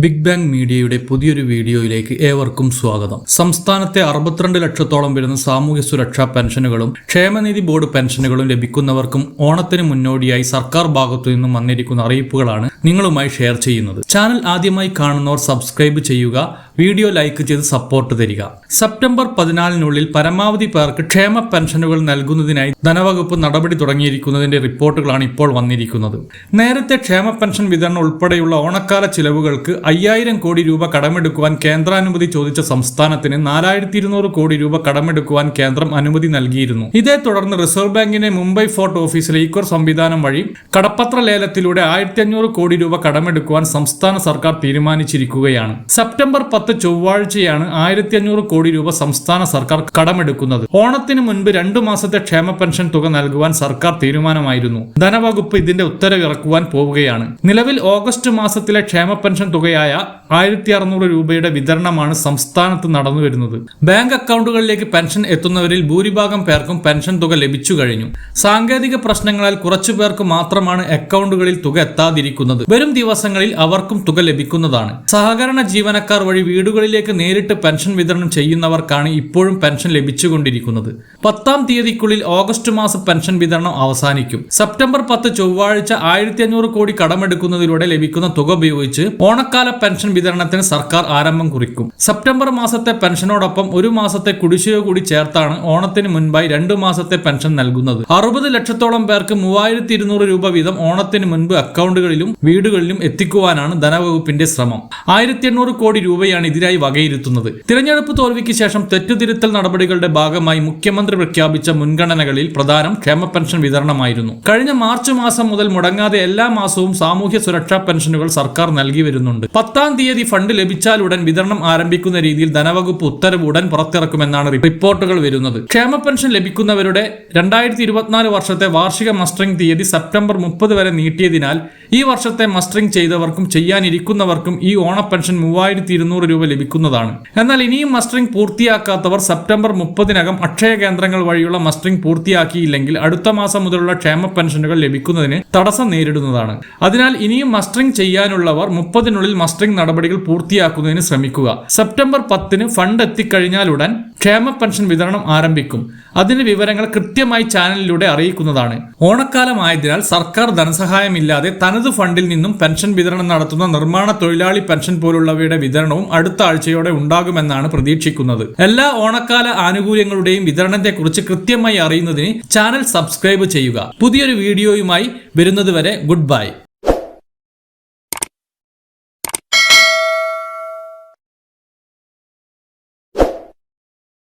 Big bang മീഡിയയുടെ പുതിയൊരു വീഡിയോയിലേക്ക് ഏവർക്കും സ്വാഗതം. സംസ്ഥാനത്തെ അറുപത്തിരണ്ട് ലക്ഷത്തോളം വരുന്ന സാമൂഹ്യ സുരക്ഷാ പെൻഷനുകളും ക്ഷേമനിധി ബോർഡ് പെൻഷനുകളും ലഭിക്കുന്നവർക്കും ഓണത്തിന് മുന്നോടിയായി സർക്കാർ ഭാഗത്തു നിന്നും വന്നിരിക്കുന്ന അറിയിപ്പുകളാണ് നിങ്ങളുമായി ഷെയർ ചെയ്യുന്നത്. ചാനൽ ആദ്യമായി കാണുന്നവർ സബ്സ്ക്രൈബ് ചെയ്യുക വീഡിയോ ലൈക്ക് ചെയ്ത് സപ്പോർട്ട് തരിക. സെപ്റ്റംബർ പതിനാലിനുള്ളിൽ പരമാവധി പേർക്ക് ക്ഷേമ പെൻഷനുകൾ നൽകുന്നതിനായി ധനവകുപ്പ് നടപടി തുടങ്ങിയിരിക്കുന്നതിന്റെ റിപ്പോർട്ടുകളാണ് ഇപ്പോൾ വന്നിരിക്കുന്നത്. നേരത്തെ ക്ഷേമ പെൻഷൻ വിതരണം ഉൾപ്പെടെയുള്ള ഓണക്കാല ചിലവുകൾക്ക് അയ്യായിരം കോടി രൂപ കടമെടുക്കുവാൻ കേന്ദ്രാനുമതി ചോദിച്ച സംസ്ഥാനത്തിന് നാലായിരത്തി ഇരുന്നൂറ് കോടി രൂപ കടമെടുക്കുവാൻ കേന്ദ്രം അനുമതി നൽകിയിരുന്നു. ഇതേ തുടർന്ന് റിസർവ് ബാങ്കിന്റെ മുംബൈ ഫോർട്ട് ഓഫീസിലെ ഈക്വർ സംവിധാനം വഴി കടപ്പത്ര ലേലത്തിലൂടെ ആയിരത്തി അഞ്ഞൂറ് കോടി രൂപ കടമെടുക്കുവാൻ സംസ്ഥാന സർക്കാർ തീരുമാനിച്ചിരിക്കുകയാണ്. സെപ്റ്റംബർ പത്ത് ചൊവ്വാഴ്ചയാണ് ആയിരത്തി അഞ്ഞൂറ് കോടി രൂപ സംസ്ഥാന സർക്കാർ കടമെടുക്കുന്നത്. ഓണത്തിന് മുൻപ് രണ്ടു മാസത്തെ ക്ഷേമ പെൻഷൻ തുക നൽകുവാൻ സർക്കാർ തീരുമാനമായിരുന്നു. ധനവകുപ്പ് ഇതിന്റെ ഉത്തരവിറക്കുവാൻ പോവുകയാണ്. നിലവിൽ ഓഗസ്റ്റ് മാസത്തിലെ ക്ഷേമ പെൻഷൻ തുകയായ ആയിരത്തി അറുന്നൂറ് രൂപയുടെ വിതരണമാണ് സംസ്ഥാനത്ത് നടന്നു വരുന്നത് ബാങ്ക് അക്കൗണ്ടുകളിലേക്ക് പെൻഷൻ എത്തുന്നവരിൽ ഭൂരിഭാഗം പേർക്കും പെൻഷൻ തുക ലഭിച്ചു കഴിഞ്ഞു. സാങ്കേതിക പ്രശ്നങ്ങളാൽ കുറച്ചു പേർക്ക് മാത്രമാണ് അക്കൗണ്ടുകളിൽ തുക എത്താതിരിക്കുന്നത്. വരും ദിവസങ്ങളിൽ അവർക്കും തുക ലഭിക്കുന്നതാണ്. സഹകരണ ജീവനക്കാർ വഴി വീടുകളിലേക്ക് നേരിട്ട് പെൻഷൻ വിതരണം ചെയ്യുന്നവർക്കാണ് ഇപ്പോഴും പെൻഷൻ ലഭിച്ചുകൊണ്ടിരിക്കുന്നത്. പത്താം തീയതിക്കുള്ളിൽ ഓഗസ്റ്റ് മാസ പെൻഷൻ വിതരണം അവസാനിക്കും. സെപ്റ്റംബർ പത്ത് ചൊവ്വാഴ്ച ആയിരത്തി കോടി കടമെടുക്കുന്നതിലൂടെ ലഭിക്കുന്ന തുക ഉപയോഗിച്ച് ഓണക്കാല പെൻഷൻ വിതരണത്തിന് സർക്കാർ ആരംഭം കുറിക്കും. സെപ്റ്റംബർ മാസത്തെ പെൻഷനോടൊപ്പം ഒരു മാസത്തെ കുടിശ്ശിക കൂടി ചേർത്താണ് ഓണത്തിന് മുൻപായി രണ്ടു മാസത്തെ പെൻഷൻ നൽകുന്നത്. അറുപത് ലക്ഷത്തോളം പേർക്ക് മൂവായിരത്തി ഇരുന്നൂറ് രൂപ വീതം ഓണത്തിന് മുൻപ് അക്കൗണ്ടുകളിലും വീടുകളിലും എത്തിക്കുവാനാണ് ധനവകുപ്പിന്റെ ശ്രമം. ആയിരത്തി എണ്ണൂറ് കോടി രൂപയാണ് ഇതിനായി വകയിരുത്തുന്നത്. തിരഞ്ഞെടുപ്പ് തോൽവിക്ക് ശേഷം തെറ്റുതിരുത്തൽ നടപടികളുടെ ഭാഗമായി മുഖ്യമന്ത്രി പ്രഖ്യാപിച്ച മുൻഗണനകളിൽ പ്രധാനം ക്ഷേമ പെൻഷൻ വിതരണമായിരുന്നു. കഴിഞ്ഞ മാർച്ച് മാസം മുതൽ മുടങ്ങാതെ എല്ലാ മാസവും സാമൂഹ്യ സുരക്ഷാ പെൻഷനുകൾ സർക്കാർ നൽകി വരുന്നുണ്ട്. പത്താം തീയതി ഫണ്ട് ലഭിച്ചാൽ ഉടൻ വിതരണം ആരംഭിക്കുന്ന രീതിയിൽ ധനവകുപ്പ് ഉത്തരവ് ഉടൻ പുറത്തിറക്കുമെന്നാണ് റിപ്പോർട്ടുകൾ വരുന്നത്. ക്ഷേമ പെൻഷൻ ലഭിക്കുന്നവരുടെ രണ്ടായിരത്തി ഇരുപത്തിനാല് വർഷത്തെ വാർഷിക മസ്റ്ററിംഗ് തീയതി സെപ്റ്റംബർ മുപ്പത് വരെ നീട്ടിയതിനാൽ ഈ വർഷത്തെ മസ്റ്ററിംഗ് ചെയ്തവർക്കും ചെയ്യാനിരിക്കുന്നവർക്കും ഈ ഓണ പെൻഷൻ മൂവായിരത്തി ഇരുന്നൂറ് രൂപ ലഭിക്കുന്നതാണ്. എന്നാൽ ഇനിയും മസ്റ്ററിംഗ് പൂർത്തിയാക്കാത്തവർ സെപ്റ്റംബർ മുപ്പതിനകം അക്ഷയ കേന്ദ്രങ്ങൾ വഴിയുള്ള മസ്റ്ററിംഗ് പൂർത്തിയാക്കിയില്ലെങ്കിൽ അടുത്ത മാസം മുതലുള്ള ക്ഷേമ പെൻഷനുകൾ ലഭിക്കുന്നതിന് തടസ്സം നേരിടുന്നതാണ്. അതിനാൽ ഇനിയും മസ്റ്ററിംഗ് ചെയ്യാനുള്ളവർ മുപ്പതിനുള്ളിൽ മസ്റ്ററിംഗ് നടപടികൾ പൂർത്തിയാക്കുന്നതിന് ശ്രമിക്കുക. സെപ്റ്റംബർ പത്തിന് ഫണ്ട് എത്തിക്കഴിഞ്ഞാലുടൻ ക്ഷേമ പെൻഷൻ വിതരണം ആരംഭിക്കും. അതിന്റെ വിവരങ്ങൾ കൃത്യമായി ചാനലിലൂടെ അറിയിക്കുന്നതാണ്. ഓണക്കാലമായതിനാൽ സർക്കാർ ധനസഹായമില്ലാതെ തനത് ഫണ്ടിൽ നിന്നും പെൻഷൻ വിതരണം നടത്തുന്ന നിർമ്മാണ തൊഴിലാളി പെൻഷൻ പോലുള്ളവയുടെ വിതരണവും അടുത്ത ആഴ്ചയോടെ ഉണ്ടാകുമെന്നാണ് പ്രതീക്ഷിക്കുന്നത്. എല്ലാ ഓണക്കാല ആനുകൂല്യങ്ങളുടെയും വിതരണത്തെക്കുറിച്ച് കൃത്യമായി അറിയുന്നതിന് ചാനൽ സബ്സ്ക്രൈബ് ചെയ്യുക. പുതിയൊരു വീഡിയോയുമായി വരുന്നതുവരെ ഗുഡ് ബൈ.